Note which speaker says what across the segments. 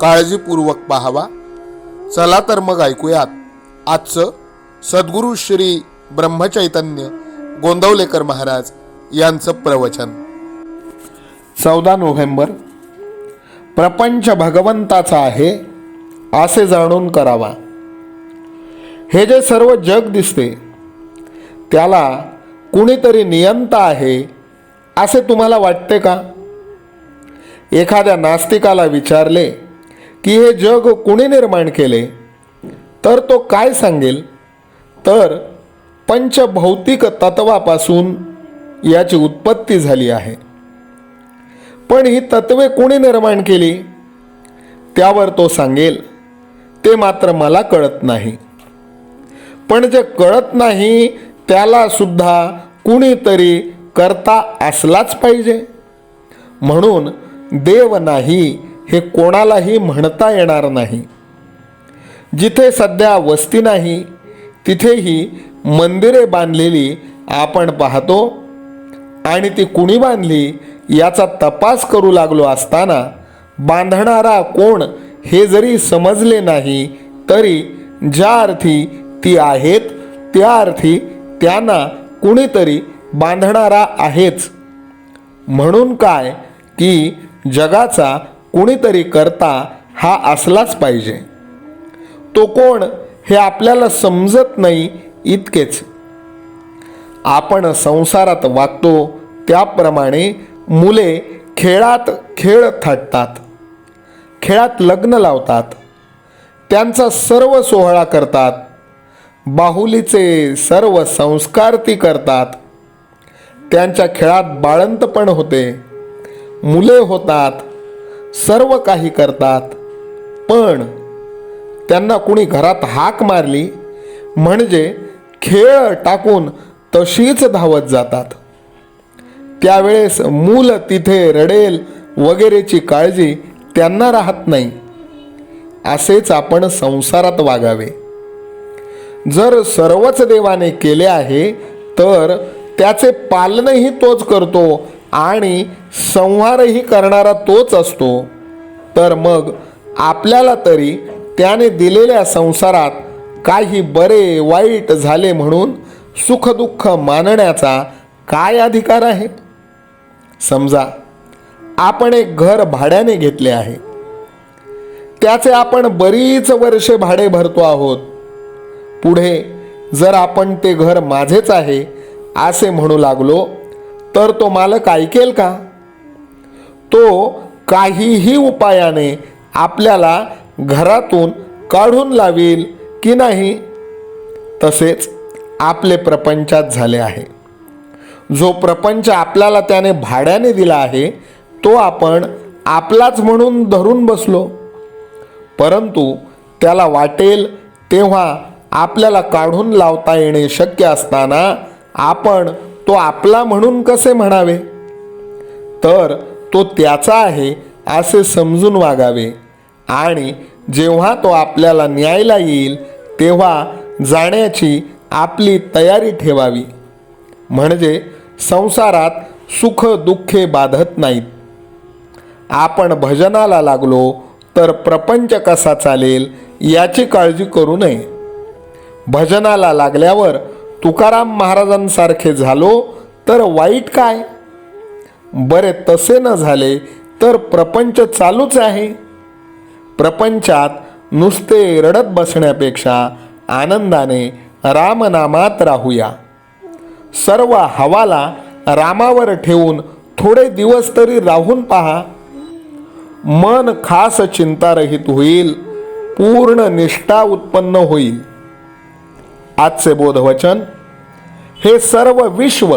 Speaker 1: काळजीपूर्वक पाहावा. चला तर मग ऐकूयात. आजचं सद्गुरू श्री ब्रह्मचैतन्य गोंदवलेकर महाराज यांचं प्रवचन. चौदा नोव्हेंबर. प्रपंच भगवंताचा आहे असे जाणून करावा. हे जे सर्व जग दिसते त्याला कुणीतरी नियंता आहे असे तुम्हाला वाटते का? एखाद्या नास्तिकाला विचारले की हे जग कुणी निर्माण केले? तर तो काय सांगेल? तर पंचभौतिक तत्वापासून याची उत्पत्ती झाली आहे. पण ही तत्वे कुणी निर्माण केली? त्यावर तो सांगेल ते मात्र मला कळत नाही. पण जे कळत नाही त्याला सुद्धा कुणीतरी करता असलाच पाहिजे. म्हणून देव नाही हे कोणालाही म्हणता येणार नाही. जिथे सध्या वस्ती नाही तिथेही मंदिरे बांधलेली आपण पाहतो आणि ती कुणी बांधली याचा तपास करू लागलो असताना बांधणारा कोण हे जरी समजले नाही तरी ज्या अर्थी ती आहेत त्या अर्थी त्यांना कुणीतरी बांधणारा आहेच. म्हणून काय की जगाचा कुणीतरी करता हा असलाच पाहिजे. तो कोण हे आपल्याला समजत नाही इतकेच. आपण संसारात वागतो त्याप्रमाणे मुले खेळात खेळ थाटतात. खेळात लग्न लावतात. त्यांचा सर्व सोहळा करतात. बाहुलीचे सर्व संस्कार ती करतात. त्यांच्या खेळात बाळंतपण होते. मुले होतात. सर्व काही करतात. पण त्यांना कुणी घरात हाक मारली म्हणजे खेळ टाकून तशीच धावत जातात. त्यावेळेस मूल तिथे रडेल वगैरेची काळजी त्यांना राहत नाही. असेच आपण संसारात वागावे. जर सर्वच देवाने केले आहे तर त्याचे पालनही तोच करतो आणि संहारही करणारा तोच असतो. तर मग आपल्याला तरी त्याने दिलेल्या संसारात काही बरे वाईट झाले म्हणून सुखदुःख मानण्याचा काय अधिकार आहे? समजा आपण एक घर भाड्याने घेतले आहे. त्याचे आपण बरीच वर्षे भाडे भरतो आहोत. पुढे जर आपण ते घर माझेच आहे असे म्हणू लागलो तर तो मालक ऐकेल का? तो काहीही उपायाने आपल्याला घरातून काढून लावेल की नाही? तसेच आपले प्रपंचात झाले आहे. जो प्रपंच आपल्याला त्याने भाड्याने दिला आहे तो आपण आपलाच म्हणून धरून बसलो. परंतु त्याला वाटेल तेव्हा आपल्याला काढून लावता येणे शक्य असताना आपण तो आपला म्हणून कसे म्हणावे? तर तो त्याचा आहे असे समजून वागावे. आणि जेव्हा तो आपल्याला न्यायला येईल तेव्हा जाण्याची आपली तयारी ठेवावी. म्हणजे संसारात सुख दुःखे बाधत नाहीत. आपण भजनाला लागलो तर प्रपंच कसा चालेल याची काळजी करू नये. भजनाला लागल्यावर तुकाराम महाराजांसारखे झालो तर वाईट काय? बरे तसे न झाले तर प्रपंच चालूच आहे. प्रपंचात नुसते रडत बसण्यापेक्षा आनंदाने रामनामात राहूया. सर्व हवाला रामावर ठेवून थोडे दिवस तरी राहून पहा. मन खास चिंतारहित होईल पूर्ण निष्ठा उत्पन्न होईल. आजचे बोधवचन हे सर्व विश्व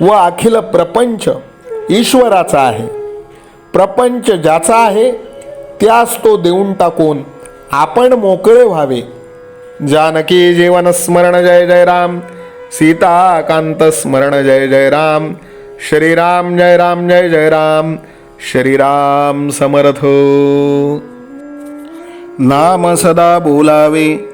Speaker 1: व अखिल प्रपंच ईश्वराचा आहे. प्रपंच ज्याचा आहे त्यास तो देऊन टाकून आपण मोकळे व्हावे. जानकी जीवन स्मरण जय जय राम. सीताकांत स्मरण जय जय राम. श्रीराम जय राम जय जय राम. श्रीराम समर्थ.
Speaker 2: नाम सदा बोलावे.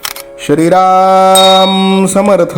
Speaker 2: श्रीराम समर्थ।